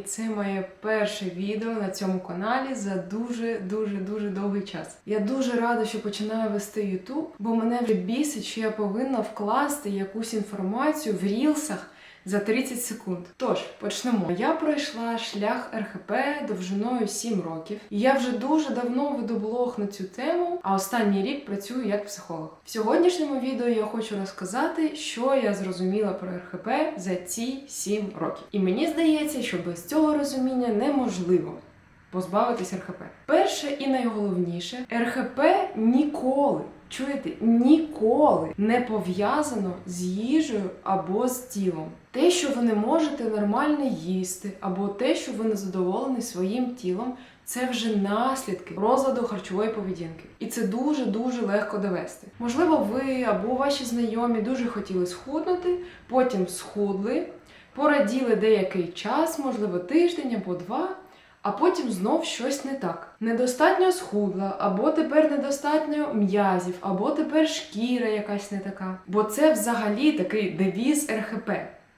це моє перше відео на цьому каналі за дуже дуже дуже довгий час. Я дуже рада, що починаю вести YouTube, бо мене вже бісить, що я повинна вкласти якусь інформацію в рілсах. За 30 секунд. Тож почнемо. Я пройшла шлях РХП довжиною 7 років, і я вже дуже давно веду блог на цю тему, а останній рік працюю як психолог. В сьогоднішньому відео я хочу розказати, що я зрозуміла про РХП за ці 7 років. І мені здається, що без цього розуміння неможливо позбавитись РХП. Перше і найголовніше, РХП ніколи. Чуєте, ніколи не пов'язано з їжею або з тілом. Те, що ви не можете нормально їсти, або те, що ви не задоволені своїм тілом, це вже наслідки розладу харчової поведінки. І це дуже дуже легко довести. Можливо, ви або ваші знайомі дуже хотіли схуднути, потім схудли, пораділи деякий час, можливо, тиждень або два. А потім знов щось не так. Недостатньо схудла, або тепер недостатньо м'язів, або тепер шкіра якась не така. Бо це взагалі такий девіз РХП.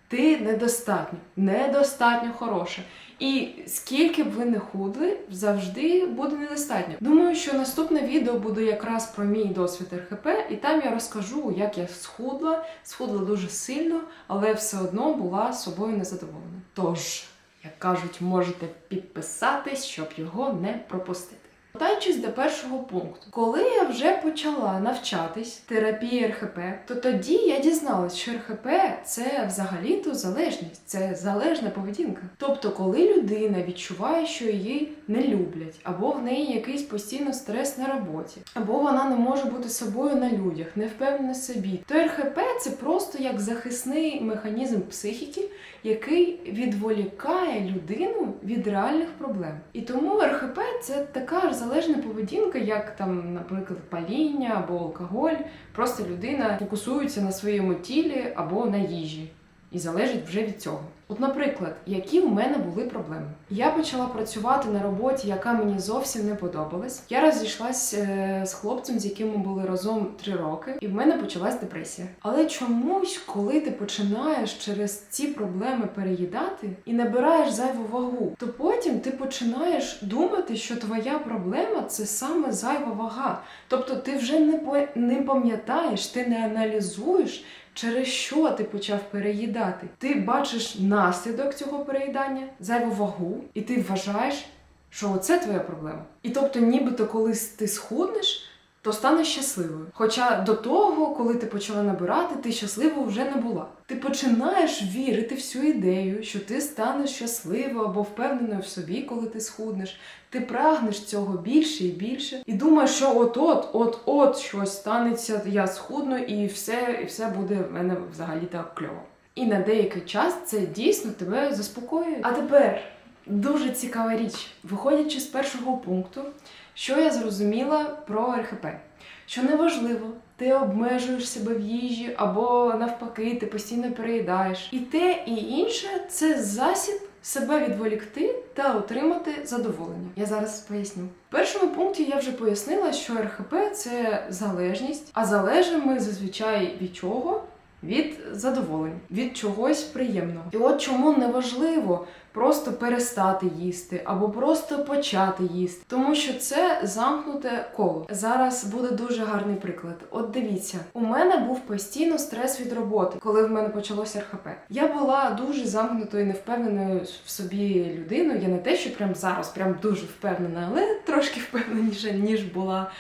Ти недостатньо, недостатньо хороша. І скільки б ви не худли, завжди буде недостатньо. Думаю, що наступне відео буде якраз про мій досвід РХП, і там я розкажу, як я схудла, схудла дуже сильно, але все одно була собою незадоволена. Тож. Як кажуть, можете підписатись, щоб його не пропустити. Вертаючись до першого пункту, коли я вже почала навчатись терапії РХП, то тоді я дізналась, що РХП це взагалі-то залежність, це залежна поведінка. Тобто, коли людина відчуває, що її не люблять, або в неї якийсь постійно стрес на роботі, або вона не може бути собою на людях, не впевнена собі, то РХП це просто як захисний механізм психіки, який відволікає людину від реальних проблем. І тому РХП це така ж залежна поведінка, як там, наприклад, паління або алкоголь. Просто людина фокусується на своєму тілі або на їжі. І залежить вже від цього. От, наприклад, які в мене були проблеми. Я почала працювати на роботі, яка мені зовсім не подобалась. Я розійшлась е, з хлопцем, з яким ми були разом три роки, і в мене почалась депресія. Але чомусь, коли ти починаєш через ці проблеми переїдати і набираєш зайву вагу, то потім ти починаєш думати, що твоя проблема це саме зайва вага. Тобто ти вже не по не пам'ятаєш, ти не аналізуєш. Через що ти почав переїдати? Ти бачиш наслідок цього переїдання, зайву вагу, і ти вважаєш, що оце твоя проблема. І тобто, нібито, коли ти схуднеш, то станеш щасливою. Хоча до того, коли ти почала набирати, ти щасливою вже не була. Ти починаєш вірити в цю ідею, що ти станеш щасливою або впевненою в собі, коли ти схуднеш. Ти прагнеш цього більше і більше, і думаєш, що от-от, от-от щось станеться, я схудну, і все, і все буде в мене взагалі так кльово. І на деякий час це дійсно тебе заспокоює. А тепер дуже цікава річ, виходячи з першого пункту, що я зрозуміла про РХП. Що неважливо, ти обмежуєш себе в їжі, або навпаки, ти постійно переїдаєш. І те, і інше це засіб себе відволікти та отримати задоволення. Я зараз поясню. В першому пункті я вже пояснила, що РХП це залежність, а залежимо ми зазвичай від чого? Від задоволень, від чогось приємного. І от чому неважливо просто перестати їсти або просто почати їсти, тому що це замкнуте коло. Зараз буде дуже гарний приклад. От дивіться, у мене був постійно стрес від роботи, коли в мене почалося РХП. Я була дуже замкнутою, невпевненою в собі людиною. Я не те, що прям зараз, прям дуже впевнена, але трошки впевненіше ніж була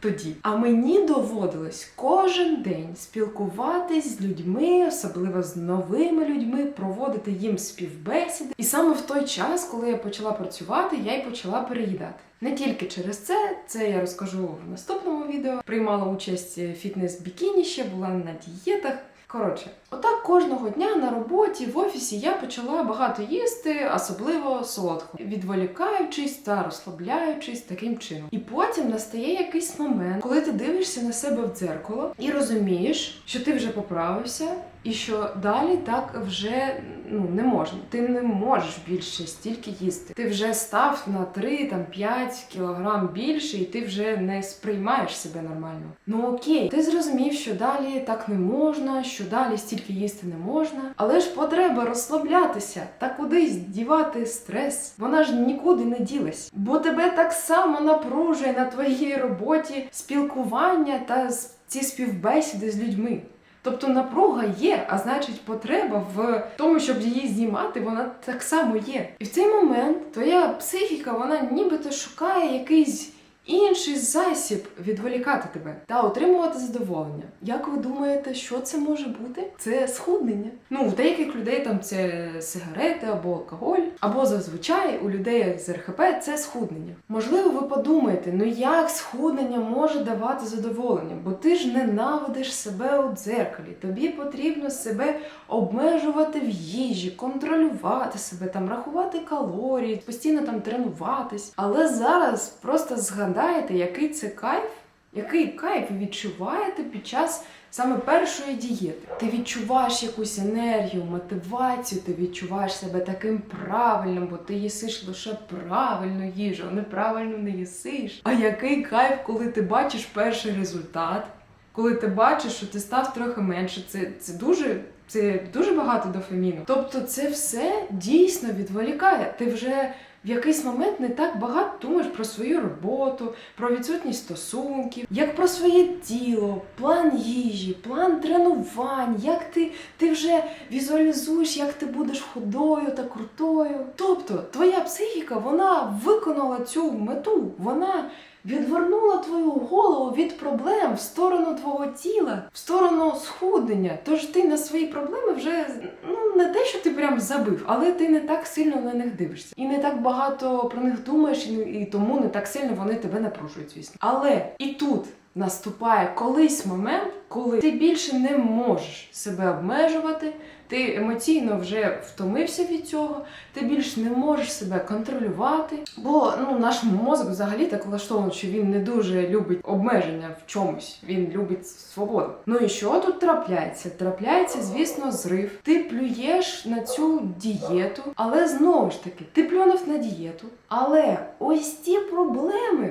тоді. А мені доводилось кожен день спілкуватись з людьми, особливо з новими людьми, проводити їм співбесіди. І саме в той час, коли я почала працювати, я й почала переїдати. Не тільки через це, це я розкажу в наступному відео. Приймала участь фітнес-бікіні, ще була на дієтах. Коротше, отак кожного дня на роботі в офісі я почала багато їсти, особливо солодко, відволікаючись та розслабляючись таким чином. І потім настає якийсь момент, коли ти дивишся на себе в дзеркало і розумієш, що ти вже поправився, і що далі так вже ну не можна. Ти не можеш більше стільки їсти. Ти вже став на 3 там 5 кілограм більше, і ти вже не сприймаєш себе нормально. Ну окей, ти зрозумів, що далі так не можна, що далі стільки їсти не можна. Але ж потреба розслаблятися та кудись дівати стрес. Вона ж нікуди не ділась, бо тебе так само напружує на твоїй роботі спілкування та ці співбесіди з людьми. Тобто напруга є, а значить, потреба в тому, щоб її знімати, вона так само є. І в цей момент твоя психіка, вона нібито шукає якийсь інший засіб відволікати тебе та отримувати задоволення. Як ви думаєте, що це може бути? Це схуднення. Ну, в деяких людей там це сигарети або алкоголь, або зазвичай у людей з РХП це схуднення. Можливо, ви подумаєте, ну як схуднення може давати задоволення? Бо ти ж ненавидиш себе у дзеркалі. Тобі потрібно себе обмежувати в їжі, контролювати себе, там рахувати калорії, постійно там тренуватись. Але зараз просто згадайте, який це кайф, який кайф ви відчуваєте під час саме першої дієти. Ти відчуваєш якусь енергію, мотивацію, ти відчуваєш себе таким правильним, бо ти їсиш лише правильну їжу, а неправильно не їсиш. А який кайф, коли ти бачиш перший результат, коли ти бачиш, що ти став трохи менше, це, це дуже. Це дуже багато дофаміну. Тобто, це все дійсно відволікає. Ти вже в якийсь момент не так багато думаєш про свою роботу, про відсутність стосунків, як про своє тіло, план їжі, план тренувань, як ти, ти вже візуалізуєш, як ти будеш худою та крутою. Тобто, твоя психіка вона виконала цю мету, вона відвернула твою голову від проблем в сторону твого тіла, в сторону схуднення. Тож ти на свої проблеми вже ну не те, що ти прям забив, але ти не так сильно на них дивишся. І не так багато про них думаєш, і, тому не так сильно вони тебе напружують, звісно. Але і тут. Наступає колись момент, коли ти більше не можеш себе обмежувати, ти емоційно вже втомився від цього, ти більш не можеш себе контролювати. Бо ну наш мозок взагалі так влаштований, що він не дуже любить обмеження в чомусь. Він любить свободу. Ну і що тут трапляється? Трапляється, звісно, зрив. Ти плюєш на цю дієту, але знову ж таки, ти плюнув на дієту. Але ось ті проблеми,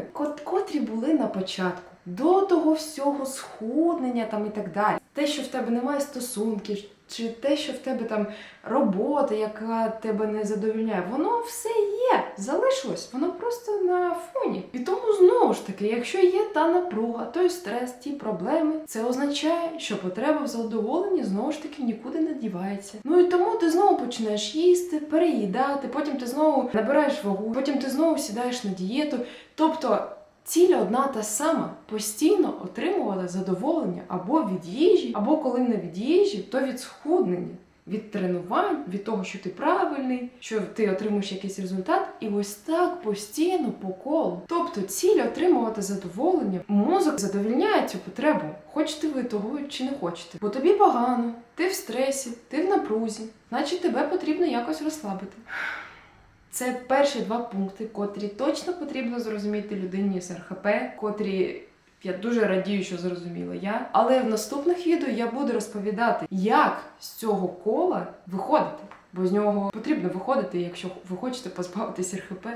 котрі були на початку. До того всього схуднення там і так далі. Те, що в тебе немає стосунків, чи те, що в тебе там робота, яка тебе не задовільняє, воно все є, залишилось, воно просто на фоні. І тому знову ж таки, якщо є та напруга, той стрес, ті проблеми, це означає, що потреба в задоволенні знову ж таки нікуди не дівається. Ну і тому ти знову починаєш їсти, переїдати, потім ти знову набираєш вагу, потім ти знову сідаєш на дієту. Тобто. Ціль одна та сама постійно отримувати задоволення або від їжі, або коли не від їжі, то від схуднення, від тренувань, від того, що ти правильний, що ти отримуєш якийсь результат, і ось так постійно по колу. Тобто ціль отримувати задоволення, мозок задовільняє цю потребу, хочете ви того чи не хочете. Бо тобі погано, ти в стресі, ти в напрузі, значить тебе потрібно якось розслабити. Це перші два пункти, котрі точно потрібно зрозуміти людині з РХП, котрі я дуже радію, що зрозуміла я. Але в наступних відео я буду розповідати, як з цього кола виходити. Бо з нього потрібно виходити, якщо ви хочете позбавитись РХП.